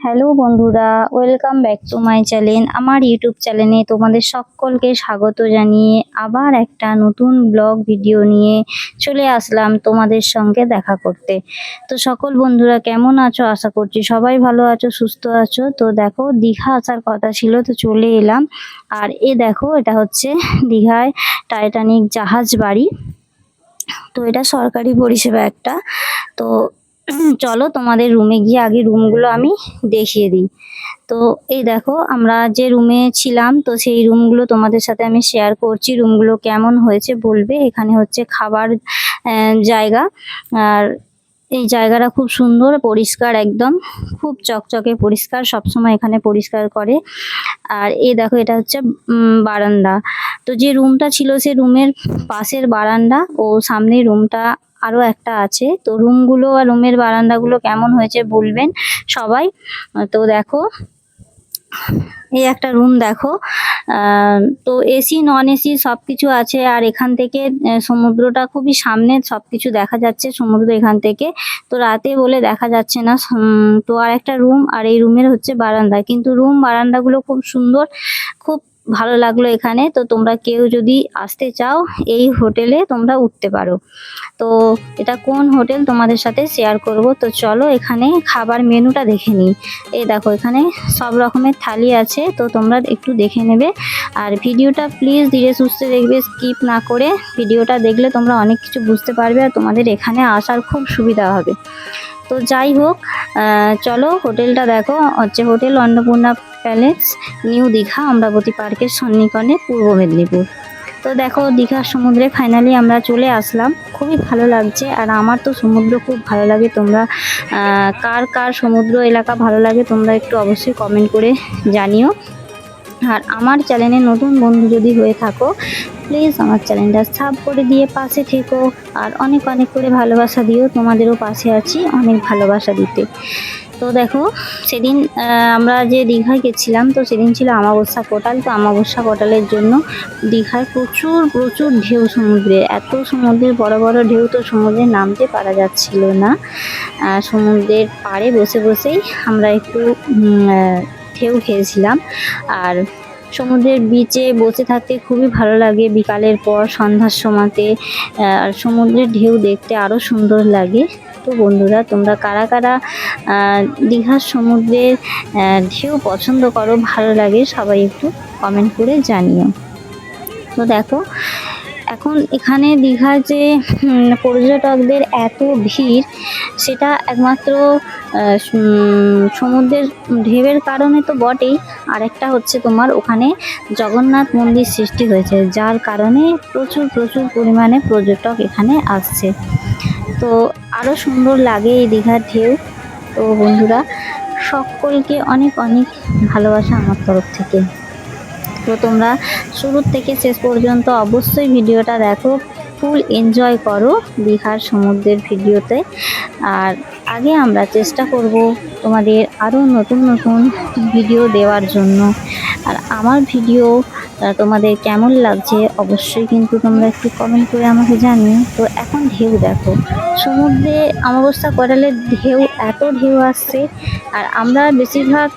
Hello বন্ধুরা, welcome back to my channel. আমার YouTube চ্যানেলে তোমাদের সকলকে স্বাগত জানিয়ে আবার একটা নতুন ব্লগ ভিডিও নিয়ে চলে আসলাম তোমাদের সঙ্গে দেখা করতে। তো সকল বন্ধুরা কেমন আছো? আশা করছি সবাই ভালো আছো, সুস্থ আছো। তো দেখো, দীঘা আসার কথা ছিল, তো চলে এলাম। আর এ দেখো, এটা হচ্ছে দীঘায় টাইটানিক জাহাজ বাড়ি। তো এটা সরকারি পরিষেবা একটা। তো চলো তোমাদের রুমে গিয়ে আগে রুমগুলো আমি দেখিয়ে দিই। তো এই দেখো, আমরা যে রুমে ছিলাম, তো সেই রুমগুলো তোমাদের সাথে আমি শেয়ার করছি। রুমগুলো কেমন হয়েছে বলবে? এখানে হচ্ছে খাবার জায়গা। আর এই জায়গাটা খুব সুন্দর, পরিষ্কার একদম। খুব চকচকে পরিষ্কার, সবসময় এখানে পরিষ্কার করে। আর এই দেখো, এটা হচ্ছে বারান্দা। তো যে রুমটা ছিল, সে রুমের পাশের বারান্দা ও সামনের রুমটা আরও একটা আছে। তো রুমগুলো আর রুমের বারান্দাগুলো কেমন হয়েছে বলবেন সবাই। তো দেখো, এই একটা রুম দেখো। তো এসি নন এসি সব কিছু আছে আর এখান থেকে সমুদ্রটা খুবই সামনে সব কিছু দেখা যাচ্ছে, সমুদ্র এখান থেকে। তো রাতে বলে দেখা যাচ্ছে না। তো আর একটা রুম আর এই রুমের হচ্ছে বারান্দা। কিন্তু রুম বারান্দাগুলো খুব সুন্দর, খুব ভালো লাগল এখানে। তো তোমরা কেউ যদি আসতে চাও এই হোটেলে, তোমরা উঠতে পারো। তো এটা কোন হোটেল তোমাদের সাথে শেয়ার করব? তো চলো এখানে খাবার মেনুটা দেখে নিই। এই দেখো, এখানে সব রকমের থালি আছে। তো তোমরা একটু দেখে নেবে। আর ভিডিওটা প্লিজ ধীরে সুস্থে দেখবে স্কিপ না করে ভিডিওটা দেখলে তোমরা অনেক কিছু বুঝতে পারবে আর তোমাদের এখানে আসার খুব সুবিধা হবে। তো যাই হোক চলো হোটেলটা দেখো। হচ্ছে hotel Annapurna palace, new Digha, Amarabati পার্কের সন্নিকটে পূর্ব মেদিনীপুর। তো দেখো দীঘার সমুদ্রে ফাইনালি আমরা চলে আসলাম। খুবই ভালো লাগছে আর আমার তো সমুদ্র খুব ভালো লাগে। তোমরা কার কার সমুদ্র এলাকা ভালো লাগে তোমরা একটু অবশ্যই কমেন্ট করে জানিও। আর আমার চ্যানেলে নতুন বন্ধু যদি হয়ে থাকো প্লিজ আমার চ্যানেলটা সাব করে দিয়ে পাশে থেকো। আর অনেক অনেক করে ভালোবাসা দিও, তোমাদেরও পাশে আছি অনেক ভালোবাসা দিতে। তো দেখো, সেদিন আমরা যে দীঘায় গেছিলাম, তো সেদিন ছিল আমাবস্যা কোটাল। তো আমাবস্যা কোটালের জন্য দীঘায় প্রচুর প্রচুর ঢেউ সমুদ্রে। এত সমুদ্রের, বড় বড় ঢেউ তো সমুদ্রে নামতে পারা যাচ্ছিল না। সমুদ্রের পাড়ে বসে বসেই আমরা একটু ঢেউ খেয়েছিলাম। আর সমুদ্রের বিচে বসে থাকতে খুবই ভালো লাগে। বিকালের পর সন্ধ্যার সময়তে আর সমুদ্রের ঢেউ দেখতে আরও সুন্দর লাগে। তো বন্ধুরা, তোমরা কারা কারা দীঘার সমুদ্রের ঢেউ পছন্দ করো, ভালো লাগে, সবাই একটু কমেন্ট করে জানিও। তো দেখো এখন এখানে দীঘার যে পর্যটকদের এত ভিড়, সেটা একমাত্র সমুদ্রের ঢেউয়ের কারণে তো বটেই। আরেকটা হচ্ছে তোমার ওখানে জগন্নাথ মন্দির সৃষ্টি হয়েছে, যার কারণে প্রচুর প্রচুর পরিমাণে পর্যটক এখানে আসছে। তো আরও সুন্দর লাগে এই দীঘার ঢেউ। তো বন্ধুরা, সকলকে অনেক অনেক ভালোবাসা আমার তরফ থেকে। তো তোমরা শুরুর থেকে শেষ পর্যন্ত অবশ্যই ভিডিওটা দেখো ফুল এনজয় করো দীঘার সমুদ্রের ভিডিওতে। আর আগে আমরা চেষ্টা করব তোমাদের আরও নতুন নতুন ভিডিও দেওয়ার জন্য। আর আমার ভিডিও তোমাদের কেমন লাগছে অবশ্যই কিন্তু তোমরা একটু কমেন্ট করে আমাকে জানিও। তো এখন ঢেউ দেখো। সমুদ্রে অমাবস্যা করালে ঢেউ, এত ঢেউ আসছে। আর আমরা বেশিরভাগ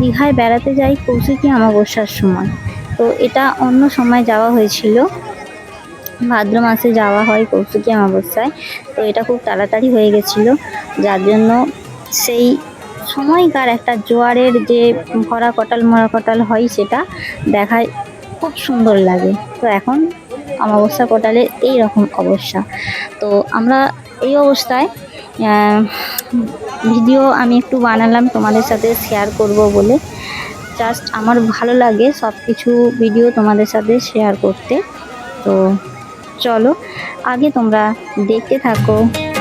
দীঘায় বেড়াতে যাই কৌশিকী অমাবস্যার সময়। তো এটা অন্য সময় যাওয়া হয়েছিল। ভাদ্র মাসে যাওয়া হয় কৌশিকী অমাবস্যায়। তো এটা খুব তাড়াতাড়ি হয়ে গেছিল। যার জন্য সেই সময়কার একটা জোয়ারের যে ভরা কটাল মরা কটাল হয় সেটা দেখায় খুব সুন্দর লাগে। তো এখন অমাবস্যা কোটালের এই রকম অবস্থা। তো আমরা এই অবস্থায় ভিডিও আমি একটু বানালাম তোমাদের সাথে শেয়ার করব বলে। জাস্ট আমার ভালো লাগে সব কিছু ভিডিও তোমাদের সাথে শেয়ার করতে। তো চলো, আগে তোমরা দেখতে থাকো।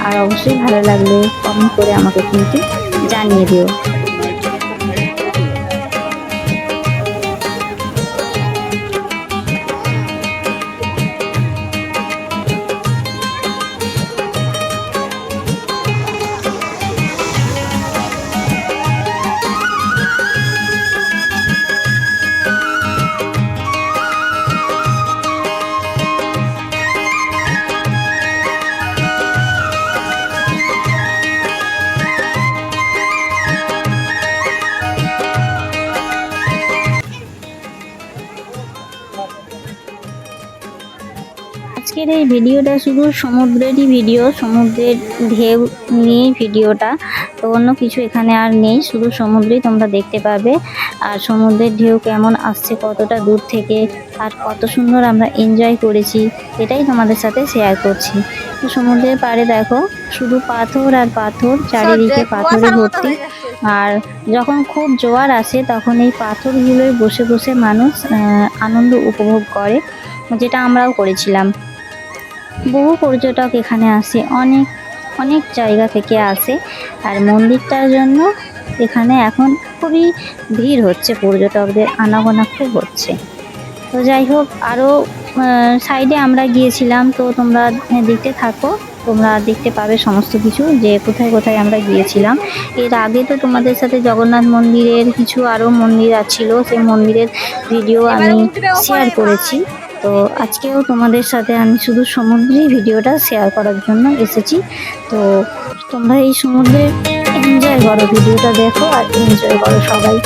আর অবশ্যই ভালো লাগলে কমেন্ট করে আমাকে কিন্তু জানিয়ে দিও। আজকের এই ভিডিওটা শুধু সমুদ্রেরই ভিডিও সমুদ্রের ঢেউ নিয়ে ভিডিওটা। তো অন্য কিছু এখানে আর নেই শুধু সমুদ্রেই তোমরা দেখতে পাবে। আর সমুদ্রের ঢেউ কেমন আসছে কতটা দূর থেকে আর কত সুন্দর আমরা এনজয় করেছি এটাই তোমাদের সাথে শেয়ার করছি। তো সমুদ্রের পাড়ে দেখো শুধু পাথর আর পাথর চারিদিকে পাথরে ভর্তি। আর যখন খুব জোয়ার আসে তখন এই পাথরগুলোয় বসে বসে মানুষ আনন্দ উপভোগ করে যেটা আমরাও করেছিলাম। বহু পর্যটক এখানে আসে, অনেক অনেক জায়গা থেকে আসে। আর মন্দিরটার জন্য এখানে এখন খুবই ভিড় হচ্ছে, পর্যটকদের আনাগোনা খুব হচ্ছে। তো যাই হোক, আরও সাইডে আমরা গিয়েছিলাম, তো তোমরা দেখতে থাকো, তোমরা দেখতে পাবে সমস্ত কিছু, যে কোথায় কোথায় আমরা গিয়েছিলাম। এর আগে তো তোমাদের সাথে জগন্নাথ মন্দিরের কিছু আরও মন্দির ছিল, সেই মন্দিরের ভিডিও আমি শেয়ার করেছি। তো আজকেও তোমাদের সাথে আমি শুধু সমুদ্রেই ভিডিওটা শেয়ার করার জন্য এসেছি। তো তোমরা এই সমুদ্রে এনজয় করো, ভিডিওটা দেখো আর এনজয় করো সবাই।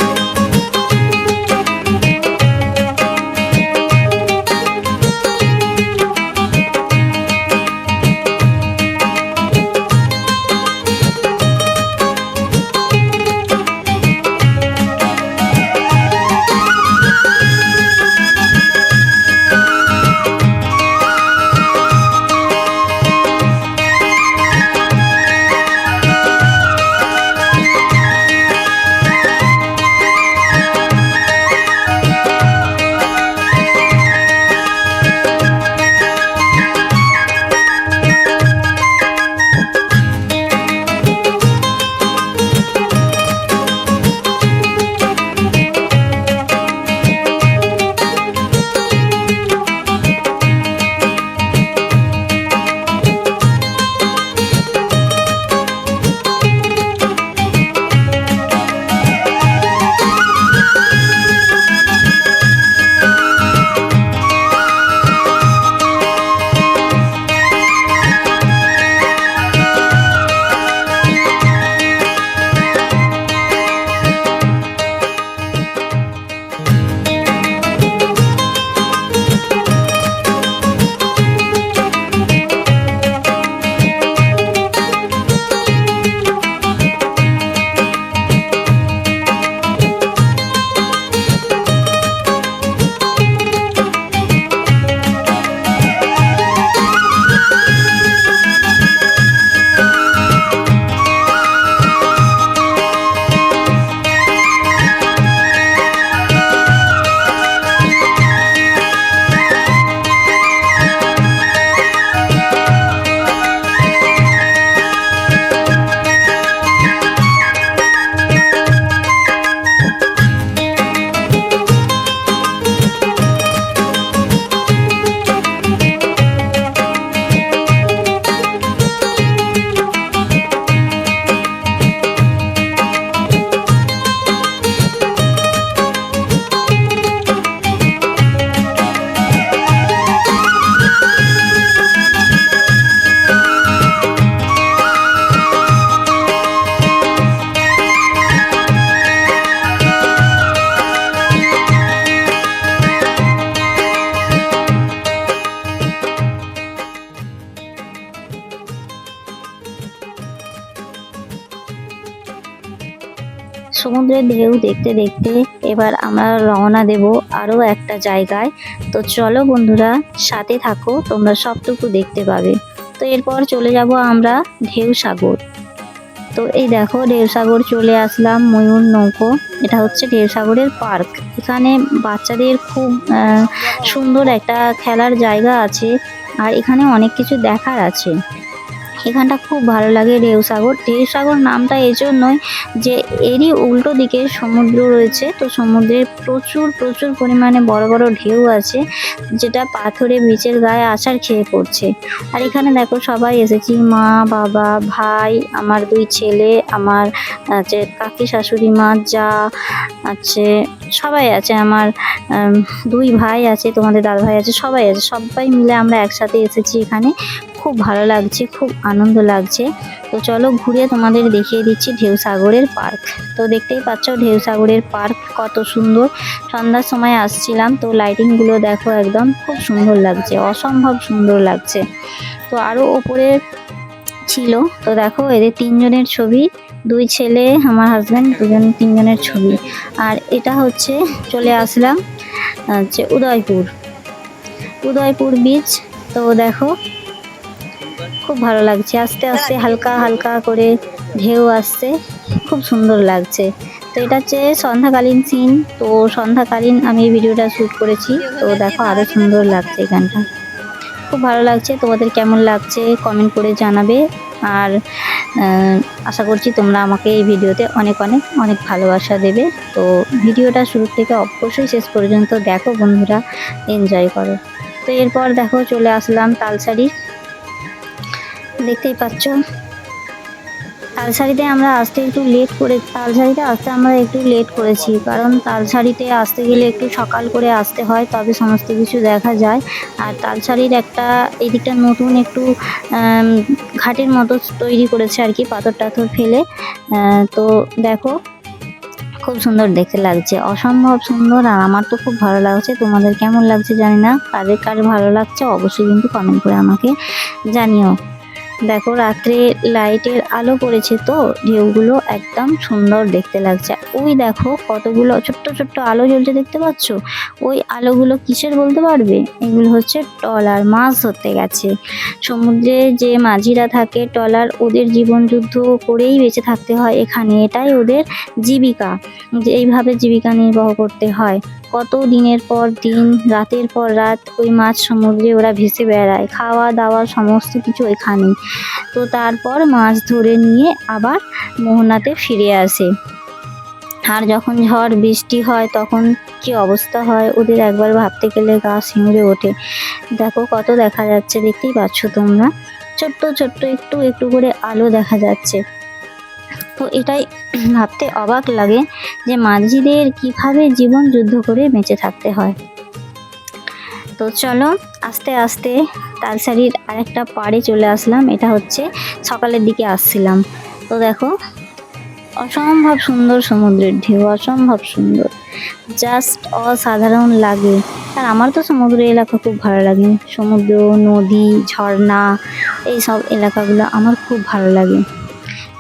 সমুদ্রের ঢেউ দেখতে দেখতে এবার আমরা রওনা দেব আরও একটা জায়গায়। তো চলো বন্ধুরা, সাথে থাকো, তোমরা সবটুকু দেখতে পাবে। তো এরপর চলে যাব আমরা ঢেউ সাগর। তো এই দেখো, ঢেউ সাগর চলে আসলাম, ময়ূর নৌকো। এটা হচ্ছে ঢেউ সাগরের পার্ক। এখানে বাচ্চাদের খুব সুন্দর একটা খেলার জায়গা আছে। আর এখানে অনেক কিছু দেখার আছে। এখানটা খুব ভালো লাগে ঢেউ সাগর। ঢেউ সাগর নামটা এই জন্যই যে এরই উল্টো দিকে সমুদ্র রয়েছে। তো সমুদ্রে প্রচুর প্রচুর পরিমাণে বড় বড় ঢেউ আছে, যেটা পাথরে বিচের গায়ে আছাড় খেয়ে পড়ছে। আর এখানে দেখো সবাই এসেছি, মা, বাবা, ভাই, আমার দুই ছেলে, আমার আছে কাকি শাশুড়ি মা, যা আছে, সবাই আছে, আমার দুই ভাই আছে, তোমাদের দাদা ভাই আছে, সবাই আছে, সবাই মিলে আমরা একসাথে এসেছি এখানে। খুব ভালো লাগছে, খুব আনন্দ লাগছে। তো চলো ঘুরে তোমাদের দেখিয়ে দিচ্ছি ঢেউ সাগরের পার্ক। তো দেখতেই পাচ্ছ ঢেউ সাগরের পার্ক কত সুন্দর। সন্ধ্যার সময় আসছিলাম, তো লাইটিংগুলো দেখো একদম খুব সুন্দর লাগছে, অসম্ভব সুন্দর লাগছে। তো আরও ওপরে ছিল, তো দেখো এদের তিনজনের ছবি, দুই ছেলে, আমার হাজব্যান্ড দুজন তিনজনের ছবি। আর এটা হচ্ছে চলে আসলাম হচ্ছে উদয়পুর। উদয়পুর বিচ তো দেখো খুব ভালো লাগছে। আস্তে আস্তে হালকা হালকা করে ঢেউ আসছে। খুব সুন্দর লাগছে। তো এটা হচ্ছে সন্ধ্যাকালীন সিন তো সন্ধ্যাকালীন আমি ভিডিওটা শ্যুট করেছি। তো দেখো আরও সুন্দর লাগছে এখানটা। খুব ভালো লাগছে। তোমাদের কেমন লাগছে কমেন্ট করে জানাবে। আর আশা করছি তোমরা আমাকে এই ভিডিওতে অনেক অনেক অনেক ভালোবাসা দেবে। তো ভিডিওটা শুরু থেকে অবশ্যই শেষ পর্যন্ত দেখো বন্ধুরা। এনজয় করো। তো এরপর দেখো চলে আসলাম তালসারি দেখতেই পাচ্ছ। তালসারিতে আমরা আসতে একটু লেট করে তালসারিতে আসতে আমরা একটু লেট করেছি, কারণ তালসারিতে আসতে গেলে একটু সকাল করে আসতে হয়, তবে সমস্ত কিছু দেখা যায়। আর তালসারির একটা এদিকটা নতুন একটু ঘাটের মতো তৈরি করেছে আর কি, পাথর টাথর ফেলে। তো দেখো, খুব সুন্দর দেখতে লাগছে। অসম্ভব সুন্দর আর আমার তো খুব ভালো লাগছে। তোমাদের কেমন লাগছে জানি না। কাদের কার ভালো লাগছে অবশ্যই কিন্তু কমেন্ট করে আমাকে জানিও। দেখো, রাত্রে লাইটের আলো পড়েছে তো, ঢেউগুলো একদম সুন্দর দেখতে লাগছে। ওই দেখো, কতগুলো ছোট্ট ছোট্ট আলো জ্বলছে দেখতে পাচ্ছ? ওই আলোগুলো কিসের বলতে পারবে? এগুলো হচ্ছে টলার মাছ ধরতে গেছে। সমুদ্রে যে মাঝিরা থাকে, টলার ওদের জীবন যুদ্ধ করেই বেঁচে থাকতে হয়। এখানে এটাই ওদের জীবিকা, যে এইভাবে জীবিকা নির্বাহ করতে হয়। কত দিনের পর দিন, রাতের পর রাত ওই মাছ সমুদ্রে ওরা ভেসে বেড়ায়। খাওয়া দাওয়া সমস্ত কিছু এখানেই তো তারপর মাছ ধরে নিয়ে আবার মোহনাতে ফিরে আসে। আর যখন ঝড় বৃষ্টি হয় তখন কি অবস্থা হয় ওদের একবার ভাবতে গেলে গা শিউরে ওঠে। দেখো কত দেখা যাচ্ছে, দেখতেই পাচ্ছ তোমরা। ছোট্ট ছোট্ট একটু একটু করে আলো দেখা যাচ্ছে। তো এটাই ভাবতে অবাক লাগে যে মাঝিদের কীভাবে জীবন যুদ্ধ করে বেঁচে থাকতে হয়। তো চলো, আস্তে আস্তে তালসারির আরেকটা পাড়ে চলে আসলাম। এটা হচ্ছে সকালের দিকে আসছিলাম। তো দেখো, অসম্ভব সুন্দর সমুদ্রের ঢেউ, অসম্ভব সুন্দর। জাস্ট অসাধারণ লাগে। আর আমার তো সমুদ্র এলাকা খুব ভালো লাগে। সমুদ্র, নদী, ঝর্ণা এই সব এলাকাগুলো আমার খুব ভালো লাগে।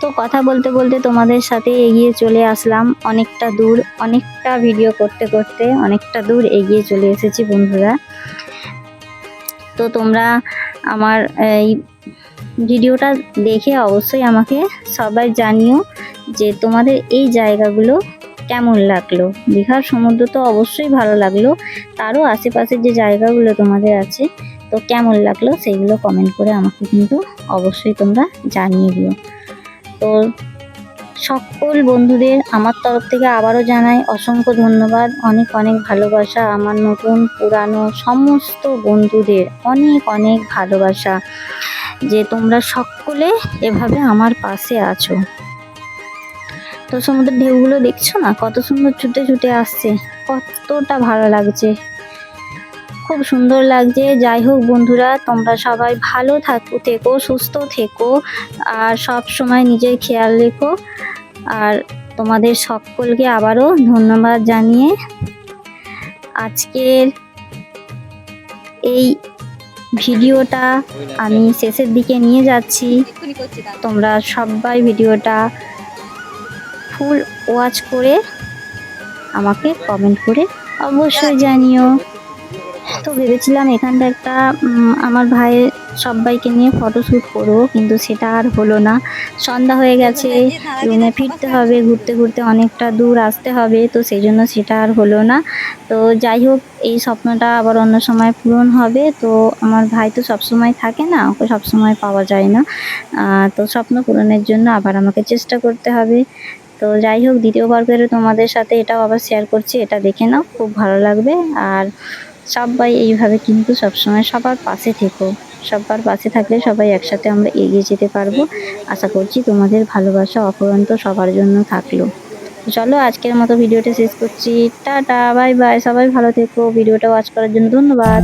তো কথা বলতে বলতে তোমাদের সাথে এগিয়ে চলে আসলাম। অনেকটা দূর, অনেকটা ভিডিও করতে করতে অনেকটা দূর এগিয়ে চলে এসেছি বন্ধুরা। তো তোমরা আমার এই ভিডিওটা দেখে অবশ্যই আমাকে সবাই জানিও যে তোমাদের এই জায়গাগুলো কেমন লাগল। দীঘার সমুদ্র তো অবশ্যই ভালো লাগল, তারও আশেপাশের যে জায়গাগুলো তোমাদের আছে, তো কেমন লাগল সেইগুলো কমেন্ট করে আমাকে কিন্তু অবশ্যই তোমরা জানিয়ে দিও। তো সকল বন্ধুদের আমার তরফ থেকে আবারও জানাই অসংখ্য ধন্যবাদ। অনেক অনেক ভালোবাসা আমার নতুন, পুরানো সমস্ত বন্ধুদের। অনেক অনেক ভালোবাসা যে তোমরা সকলে এভাবে আমার পাশে আছো। তো সমুদ্রের ঢেউগুলো দেখছ না? কত সুন্দর ছুটে ছুটে আসছে। কতটা ভালো লাগছে। খুব সুন্দর লাগছে। যাই হোক বন্ধুরা, তোমরা সবাই ভালো থাকো, থেকো, সুস্থ থেকো, আর সব সময় নিজের খেয়াল রেখো। আর তোমাদের সকলকে আবারও ধন্যবাদ জানিয়ে আজকের এই ভিডিওটা আমি শেষের দিকে নিয়ে যাচ্ছি। তোমরা সবাই ভিডিওটা ফুল ওয়াচ করে আমাকে কমেন্ট করে অবশ্যই জানিও। তো ভেবেছিলাম এখানটা একটা আমার ভাইয়ের সবাইকে নিয়ে ফটোশ্যুট করব, কিন্তু সেটা আর হলো না। সন্ধ্যা হয়ে গেছে, রুমে ফিরতে হবে, ঘুরতে ঘুরতে অনেকটা দূর আসতে হবে, তো সেই জন্য সেটা আর হলো না। তো যাই হোক, এই স্বপ্নটা আবার অন্য সময় পূরণ হবে, তো আমার ভাই তো সবসময় থাকে না, ওকে সবসময় পাওয়া যায় না। তো স্বপ্ন পূরণের জন্য আবার আমাকে চেষ্টা করতে হবে। তো যাই হোক, দ্বিতীয়বার করে তোমাদের সাথে এটাও আবার শেয়ার করছি, এটা দেখে নাও, খুব ভালো লাগবে। আর সবাই এইভাবে কিন্তু সবসময় সবার পাশে থেকো। সবার পাশে থাকলে সবাই একসাথে আমরা এগিয়ে যেতে পারব। আশা করছি তোমাদের ভালোবাসা অফুরন্ত সবার জন্য থাকল। চলো আজকের মতো ভিডিওটা শেষ করছি। টাটা, বাই বাই, সবাই ভালো থেকো। ভিডিওটা ওয়াচ করার জন্য ধন্যবাদ।